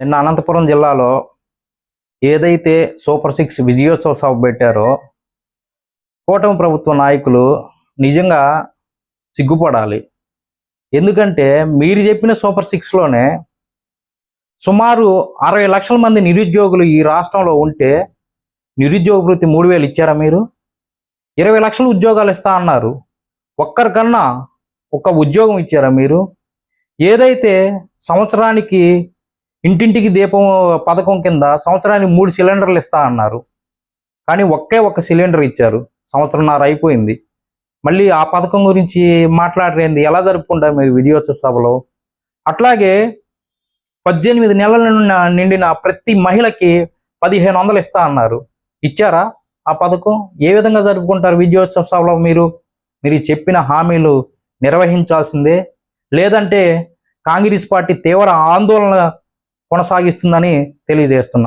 నిన్న అనంతపురం జిల్లాలో ఏదైతే సూపర్ సిక్స్ విజయోత్సవ సభ పెట్టారో కూటమి ప్రభుత్వ నాయకులు నిజంగా సిగ్గుపడాలి. ఎందుకంటే మీరు చెప్పిన సూపర్ సిక్స్లోనే సుమారు అరవై లక్షల మంది నిరుద్యోగులు ఈ రాష్ట్రంలో ఉంటే నిరుద్యోగ వృత్తి మూడు వేలు ఇచ్చారా మీరు? ఇరవై లక్షల ఉద్యోగాలు ఇస్తా అన్నారు. ఒక్కరికన్నా ఒక్క ఉద్యోగం ఇచ్చారా మీరు? ఏదైతే సంవత్సరానికి ఇంటింటికి దీపం పథకం కింద సంవత్సరానికి మూడు సిలిండర్లు ఇస్తా అన్నారు. కానీ ఒకే ఒక్క సిలిండర్ ఇచ్చారు. సంవత్సరంన్నర అయిపోయింది. మళ్ళీ ఆ పథకం గురించి మాట్లాడరేంది? ఎలా జరుపుకుంటారు మీరు విజయోత్సవ సభలో? అట్లాగే పద్దెనిమిది నెలల నిండిన- నిండిన ప్రతి మహిళకి పదిహేను వందలు ఇస్తా అన్నారు. ఇచ్చారా ఆ పథకం? ఏ విధంగా జరుపుకుంటారు విజయోత్సవ సభలో మీరు? మీరు చెప్పిన హామీలు నిర్వహించాల్సిందే? లేదంటే కాంగ్రెస్ పార్టీ తీవ్ర ఆందోళన కొనసాగిస్తుందని తెలియజేస్తున్నారు